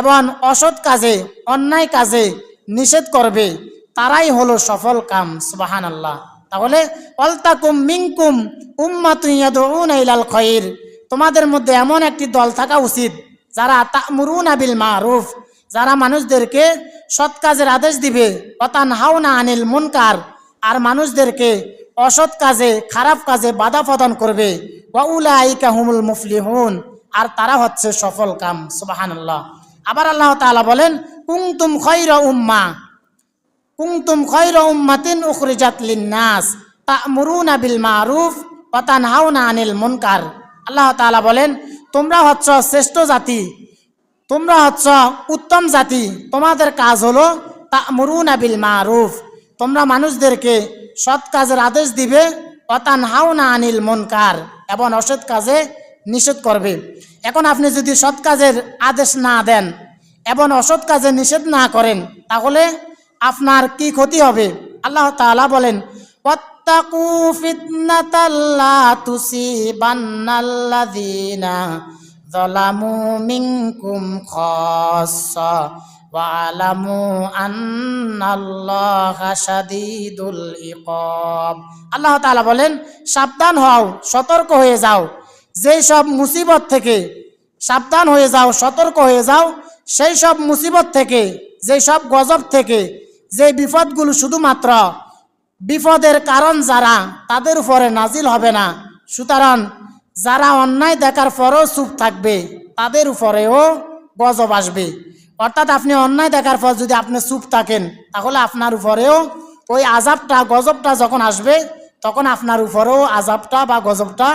এবং অসৎ কাজে, অন্যায় কাজে নিষেধ করবে, তারাই হলো সফল কাম সুবাহান আল্লাহ তাহলে, অলতাকুম মিংকুম উম্মাতুন ইলাল খয়র তোমাদের মধ্যে এমন একটি দল থাকা উচিত, যারা তামুরুন আবিল মারুফ, যারা মানুষদেরকে সৎ কাজের আদেশ দিবে অতান হাওনা আনিল মুনকার, আর মানুষদেরকে অসৎ কাজে, খারাপ কাজে বাধা প্রদান করবে, ওয়াউলাইকা হুমুল মুফলিহুন, আর তারা হচ্ছে সফল কাম, সুবাহানাল্লাহ। আবার আল্লাহ তাআলা বলেন, কুনতুম খৈর উম্মা, কুনতুম খৈর উম্মা উম্মাতিন উখরিজাত লিন্নাস, তা'মুরুনা বিল মারুফ ওয়া তানহাউনা আনিল মুনকার। আল্লাহ তাআলা বলেন, তোমরা হচ্ছ শ্রেষ্ঠ জাতি, তোমরা হচ্ছ উত্তম জাতি, তোমাদের কাজ হলো তা'মুরুনা বিল মারুফ তোমরা মানুষদেরকে সৎ কাজের আদেশ দিবে অতান হাওনা আনিল মনকার, এবং অসৎ কাজে নিষেধ করবে। এখন আপনি যদি সৎ কাজের আদেশ না দেন এবং অসৎ কাজে নিষেধ না করেন, তাহলে আপনার কি ক্ষতি হবে? আল্লাহ তালা বলেন আল্লাহ তাআলা বলেন, সাবধান হও, সতর্ক হয়ে যাও। যেই সব মুসিবত থেকে সাবধান হয়ে যাও, সতর্ক হয়ে যাও, সেই সব মুসিবত থেকে, যেই সব গজব থেকে যে বিপদগুলো শুধুমাত্র বিপদের কারণ যারা, তাদের উপরে নাজিল হবে না। সুতরাং যারা অন্যায় দেখার পরেও চুপ থাকবে, তাদের উপরেও গজব আসবে। অর্থাৎ আপনি অন্যায় দেখার পর যদি আপনি চুপ থাকেন, তাহলে আপনার উপরেও ওই আজাবটা গজবটা যখন আসবে, তখন আপনার উপরেও আজাবটা বা গজবটা